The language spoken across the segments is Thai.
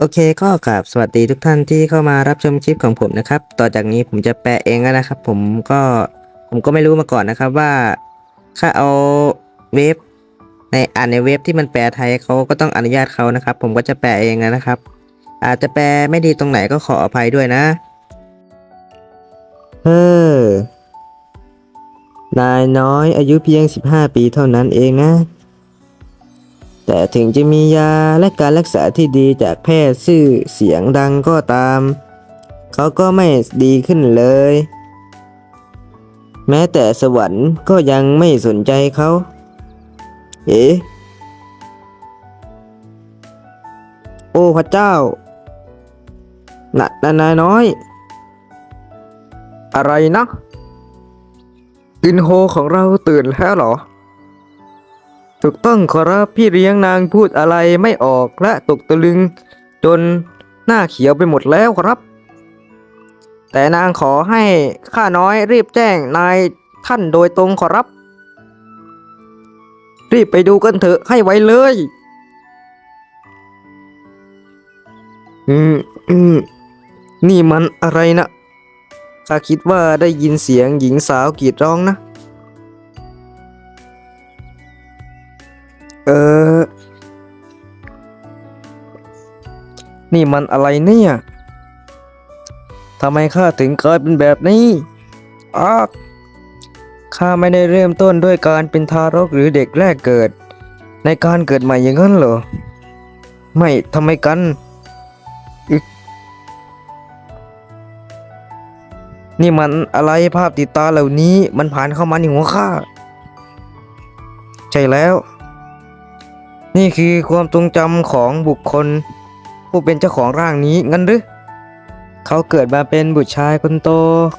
โอเคก็กราบสวัสดีทุกท่านที่เข้ามารับชมคลิปของผมนะครับ ต่อจากนี้ผมจะแปลเองแล้วนะครับ ผมก็ผมก็ไม่รู้มาก่อนนะครับว่าถ้าเอาเว็บในอ่านในเว็บที่มันแปลไทยเขาก็ต้องอนุญาตเขานะครับ ผมก็จะแปลเองนะครับ อาจจะแปลไม่ดีตรงไหนก็ขออภัยด้วยนะเฮ้อนายน้อยอายุเพียง 15 ปีเท่านั้นเองนะ แต่ถึงจะมียาและการรักษาที่ดีจากแพทย์ชื่อเสียงดังก็ตาม เขาก็ไม่ดีขึ้นเลย แม้แต่สวรรค์ก็ยังไม่สนใจเขา เอ๋โอ้พระเจ้าน่ะนายน้อย อะไรนะอินโฮของเราตื่นแล้วเหรอ ถูกต้องขอรับพี่เลี้ยงนางพูดอะไรไม่ออกและตกตะลึง จนหน้าเขียวไปหมดแล้วครับ แต่นางขอให้ข้าน้อยรีบแจ้งนายท่านโดยตรงขอรับ รีบไปดูกันเถอะให้ไวเลย อืมอืมนี่มันอะไรนะข้าคิดว่าได้ยินเสียงหญิงสาวกรีดร้องนะ เออ นี่มันอะไรเนี่ยทำไมข้าถึงกลายเป็นแบบนี้อ้าข้าไม่ได้เริ่มต้นด้วยการเป็นทารกหรือเด็กแรกเกิด ในการเกิดใหม่อย่างนั้นเหรอ ไม่ทำไมกัน นี่มันอะไรภาพติดตาเหล่านี้มันผ่านเข้ามาในหัวข้า ใช่แล้ว นี่คือความทรงจำของบุคคล ผู้เป็นเจ้าของร่างนี้งั้นหรือเขาเกิดมาเป็นบุตรชายคนโต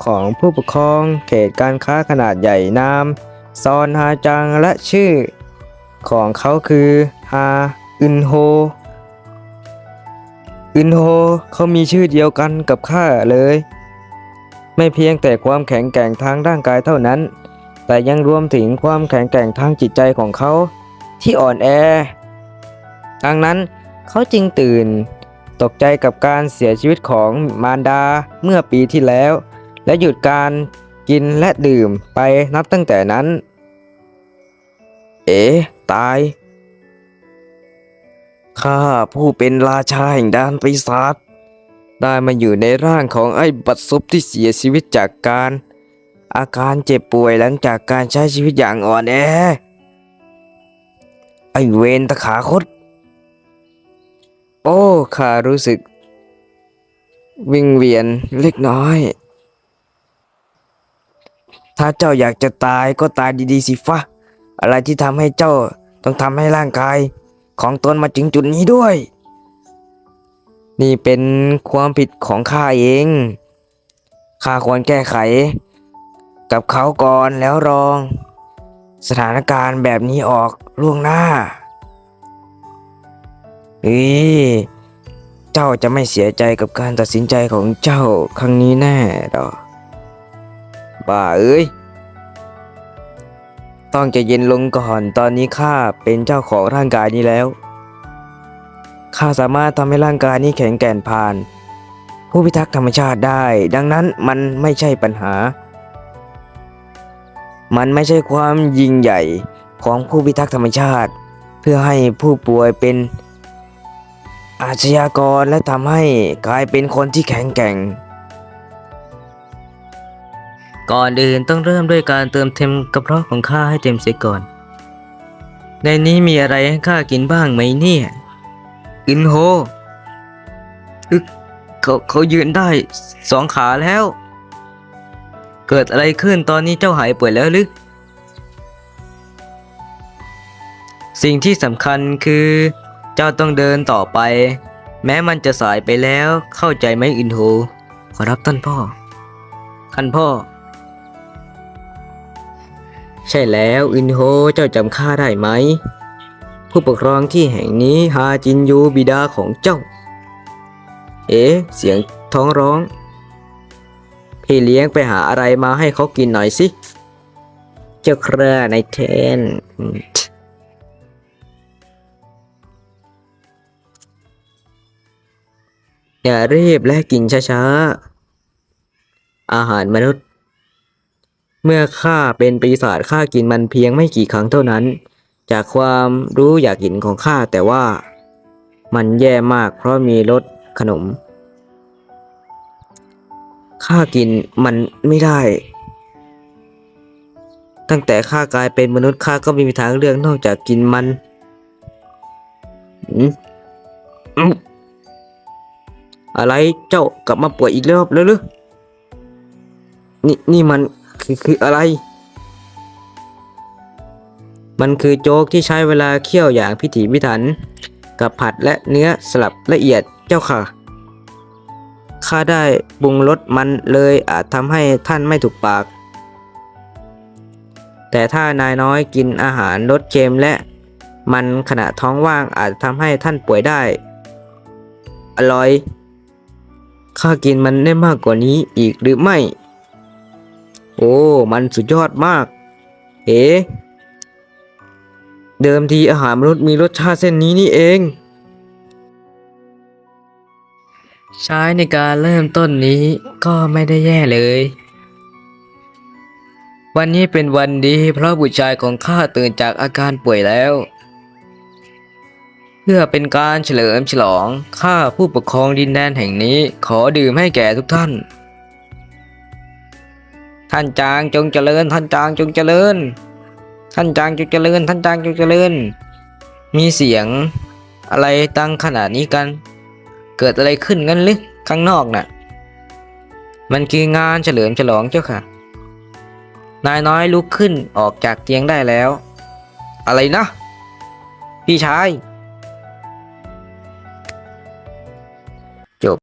ของผู้ปกครองเขตการค้าขนาดใหญ่นามซอนฮาจังและชื่อ ของเขาคือฮาอึนโฮอึนโฮเขามีชื่อเดียวกันกับข้าเลย ไม่เพียงแต่ความแข็งแกร่งทางร่างกายเท่านั้น แต่ยังรวมถึงความแข็งแกร่งทางจิตใจของเขา ที่อ่อนแอ ดังนั้นเขาจึงตื่น ตกใจกับการเสียชีวิตของมารดาเมื่อปีที่แล้ว และหยุดการกินและดื่มไปนับตั้งแต่นั้น เอ๋ตาย ข้าผู้เป็นราชาแห่งด้านปีศาจได้มาอยู่ในร่างของไอ้บัดซบที่เสียชีวิตจากการ อาการเจ็บป่วยหลังจากการใช้ชีวิตอย่างอ่อนแอ ไอ้เวนตะขาคต โอ้ข้ารู้สึก วิงเวียนเล็กน้อย ถ้าเจ้าอยากจะตายก็ตายดีๆสิฟะ อะไรที่ทำให้เจ้าต้องทำให้ร่างกาย ของตนมาถึงจุดนี้ด้วย นี่เป็นความผิดของข้าเองข้าควรแก้ไข กับเขาก่อนแล้วรอง สถานการณ์แบบนี้ออกล่วงหน้า เฮ้ยเจ้าจะไม่เสียใจกับการตัดสินใจของเจ้าครั้งนี้แน่หรอบ้าเอ้ย ต้องใจะเย็นลงก่อนตอนนี้ข้าเป็นเจ้าของร่างกายนี้แล้ว ข้าสามารถทำให้ร่างกายนี้แข็งแกร่งผ่าน ผู้พิทักษ์ธรรมชาติได้ ดังนั้นมันไม่ใช่ปัญหา มันไม่ใช่ความยิ่งใหญ่ของผู้พิทักษ์ธรรมชาติ เพื่อให้ผู้ป่วยเป็น อาชญากรและทำให้กลายเป็นคนที่แข็งแกร่ง ก่อนอื่นต้องเริ่มด้วยการเติมเต็มกระเพาะของข้าให้เต็มเสียก่อน ในนี้มีอะไรให้ข้ากินบ้างไหมเนี่ยอินโฮอึกเขาเขายืนได้สองขาแล้ว เกิดอะไรขึ้นตอนนี้เจ้าหายป่วยแล้วหรือสิ่งที่สำคัญคือ เจ้าต้องเดินต่อไป แม้มันจะสายไปแล้วเข้าใจไหมอินโฮขอรับท่านพ่อท่านพ่อ ใช่แล้วอินโฮเจ้าจำข้าได้ไหม ผู้ปกครองที่แห่งนี้ฮาจินยูบิดาของเจ้า เอ๊ะเสียงท้องร้อง พี่เลี้ยงไปหาอะไรมาให้เขากินหน่อยสิ เจ้าคราในเทน อย่ารีบและกินช้าๆ อาหารมนุษย์ เมื่อข้าเป็นปีศาจข้ากินมันเพียงไม่กี่ครั้งเท่านั้น จากความรู้อยากกินของข้าแต่ว่า มันแย่มากเพราะมีรสขนมข้ากินมันไม่ได้ ตั้งแต่ข้ากลายเป็นมนุษย์ข้าก็ไม่มีทางเลือกนอกจากกินมันอืม อะไรเจ้ากลับมาป่วยอีกรอบแล้วหรือนี่นี่มันคือคืออะไร มันคือโจ๊กที่ใช้เวลาเคี่ยวอย่างพิถีพิถัน กับผัดและเนื้อสลับละเอียดเจ้าค่ะข้าได้ปรุงรสมันเลยอาจทำให้ท่านไม่ถูกปาก แต่ถ้านายน้อยกินอาหารรสเค็มและมันขณะท้องว่างอาจทำให้ท่านป่วยได้ อร่อย ข้ากินมันได้มากกว่านี้อีกหรือไม่ โอ้ มันสุดยอดมาก เอ๋เดิมทีอาหารมนุษย์มีรสชาติเส้นนี้นี่เอง ใช้ในการเริ่มต้นนี้ก็ไม่ได้แย่เลย วันนี้เป็นวันดีเพราะบุตรชายของข้าตื่นจากอาการป่วยแล้ว พื่อเป็นการเฉลิมฉลอง ข้าผู้ปกครองดินแดนแห่งนี้ขอดื่มให้แก่ทุกท่าน ท่านจางจงเจริญ ท่านจางจงเจริญ ท่านจางจงเจริญ ท่านจางจงเจริญ มีเสียงอะไรดังขนาดนี้กัน เกิดอะไรขึ้นงั้นหรือข้างนอกน่ะ มันคืองานเฉลิมฉลองเจ้าค่ะ นายน้อยลุกขึ้นออกจากเตียงได้แล้ว อะไรนะ พี่ชาย